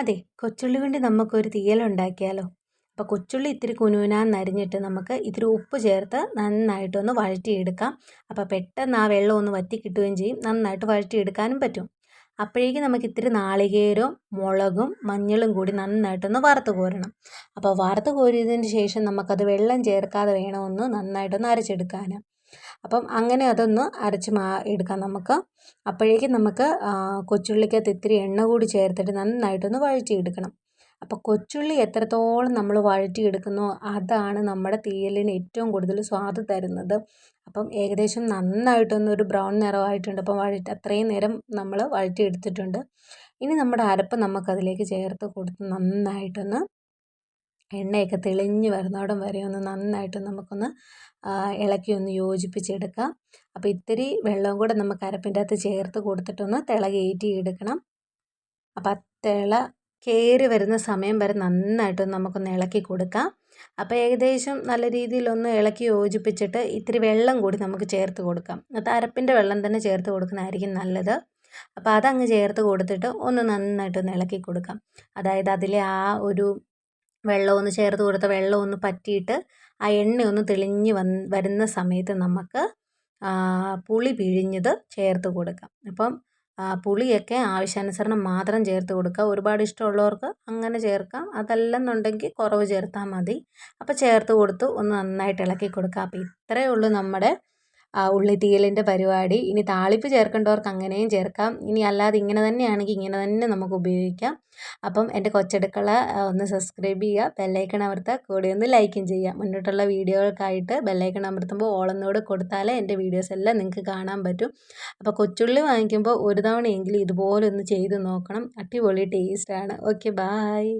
അതെ കൊച്ചുള്ളി കൊണ്ട് നമുക്കൊരു തീയലുണ്ടാക്കിയാലോ അപ്പോൾ കൊച്ചുള്ളി ഇത്തിരി കുനുകുനാന്ന് നരിഞ്ഞിട്ട് നമുക്ക് ഇത്തിരി ഉപ്പ് ചേർത്ത് നന്നായിട്ടൊന്ന് വഴറ്റിയെടുക്കാം. അപ്പോൾ പെട്ടെന്ന് ആ വെള്ളം ഒന്ന് വറ്റി കിട്ടുകയും ചെയ്യും. നന്നായിട്ട് വഴറ്റിയെടുക്കാനും പറ്റും. അപ്പോഴേക്കും നമുക്ക് ഇത്തിരി നാളികേരവും മുളകും മഞ്ഞളും കൂടി നന്നായിട്ടൊന്ന് വറുത്ത് കോരണം. അപ്പോൾ വറുത്ത് കോരിയതിന് ശേഷം നമുക്കത് വെള്ളം ചേർക്കാതെ വേണമെന്ന് നന്നായിട്ടൊന്ന് അരച്ചെടുക്കാൻ അപ്പം അങ്ങനെ അതൊന്ന് അരച്ച് മാ എടുക്കാം നമുക്ക്. അപ്പോഴേക്കും നമുക്ക് കൊച്ചുള്ളിക്കകത്ത് ഇത്തിരി എണ്ണ കൂടി ചേർത്തിട്ട് നന്നായിട്ടൊന്ന് വഴറ്റിയെടുക്കണം. അപ്പം കൊച്ചുള്ളി എത്രത്തോളം നമ്മൾ വഴറ്റിയെടുക്കുന്നോ അതാണ് നമ്മുടെ തീയലിന് ഏറ്റവും കൂടുതൽ സ്വാദ് തരുന്നത്. അപ്പം ഏകദേശം നന്നായിട്ടൊന്ന് ഒരു ബ്രൗൺ നിറമായിട്ടുണ്ട്. അപ്പം വഴറ്റി അത്രയും നേരം നമ്മൾ വഴറ്റിയെടുത്തിട്ടുണ്ട്. ഇനി നമ്മുടെ അരപ്പ് നമുക്കതിലേക്ക് ചേർത്ത് കൊടുത്ത് നന്നായിട്ടൊന്ന് എണ്ണയൊക്കെ തെളിഞ്ഞ് വരുന്നോടം വരെ ഒന്ന് നന്നായിട്ട് നമുക്കൊന്ന് ഇളക്കി ഒന്ന് യോജിപ്പിച്ചെടുക്കാം. അപ്പോൾ ഇത്തിരി വെള്ളവും കൂടെ നമുക്ക് അരപ്പിന്റെ അകത്ത് ചേർത്ത് കൊടുത്തിട്ടൊന്ന് തിള കയറ്റിയെടുക്കണം അപ്പോൾ ആ തിള കയറി വരുന്ന സമയം വരെ നന്നായിട്ടൊന്ന് നമുക്കൊന്ന് ഇളക്കി കൊടുക്കാം. അപ്പോൾ ഏകദേശം നല്ല രീതിയിലൊന്ന് ഇളക്കി യോജിപ്പിച്ചിട്ട് ഇത്തിരി വെള്ളം കൂടി നമുക്ക് ചേർത്ത് കൊടുക്കാം. അത് അരപ്പിന്റെ വെള്ളം തന്നെ ചേർത്ത് കൊടുക്കുന്നതായിരിക്കും നല്ലത്. അപ്പോൾ അതങ്ങ് ചേർത്ത് കൊടുത്തിട്ട് ഒന്ന് നന്നായിട്ടൊന്ന് ഇളക്കി കൊടുക്കാം. അതായത് അതിലെ ആ ഒരു വെള്ളം ഒന്ന് ചേർത്ത് കൊടുത്ത വെള്ളം ഒന്ന് പറ്റിയിട്ട് ആ എണ്ണ ഒന്ന് തെളിഞ്ഞ് വന്ന് വരുന്ന സമയത്ത് നമുക്ക് പുളി പിഴിഞ്ഞത് ചേർത്ത് കൊടുക്കാം. അപ്പം പുളിയൊക്കെ ആവശ്യാനുസരണം മാത്രം ചേർത്ത് കൊടുക്കുക. ഒരുപാട് ഇഷ്ടമുള്ളവർക്ക് അങ്ങനെ ചേർക്കാം. അതല്ലെന്നുണ്ടെങ്കിൽ കുറവ് ചേർത്താൽ മതി. അപ്പോൾ ചേർത്ത് കൊടുത്ത് ഒന്ന് നന്നായിട്ട് ഇളക്കി കൊടുക്കുക. അപ്പോൾ ഇത്രയേ ഉള്ളൂ നമ്മുടെ ഉള്ളി തീയലിന്റെ പരിപാടി. ഇനി താളിപ്പ് ചേർക്കേണ്ടവർക്ക് അങ്ങനെയും ചേർക്കാം. ഇനി അല്ലാതെ ഇങ്ങനെ തന്നെയാണെങ്കിൽ ഇങ്ങനെ തന്നെ നമുക്ക് ഉപയോഗിക്കാം. അപ്പം എന്റെ കൊച്ചടുക്കള ഒന്ന് സബ്സ്ക്രൈബ് ചെയ്യുക ബെല്ലൈക്കൺ അമർത്തുക കൂടെ ഒന്ന് ലൈക്കും ചെയ്യുക. മുന്നോട്ടുള്ള വീഡിയോകൾക്കായിട്ട് ബെല്ലൈക്കൺ അമർത്തുമ്പോൾ ഓളെന്നോട് കൊടുത്താലേ എന്റെ വീഡിയോസ് എല്ലാം നിങ്ങൾക്ക് കാണാൻ പറ്റും. അപ്പോൾ കൊച്ചുള്ളി വാങ്ങിക്കുമ്പോൾ ഒരു തവണയെങ്കിലും ഇതുപോലെ ഒന്ന് ചെയ്ത് നോക്കണം. അടിപൊളി ടേസ്റ്റാണ്. Okay bye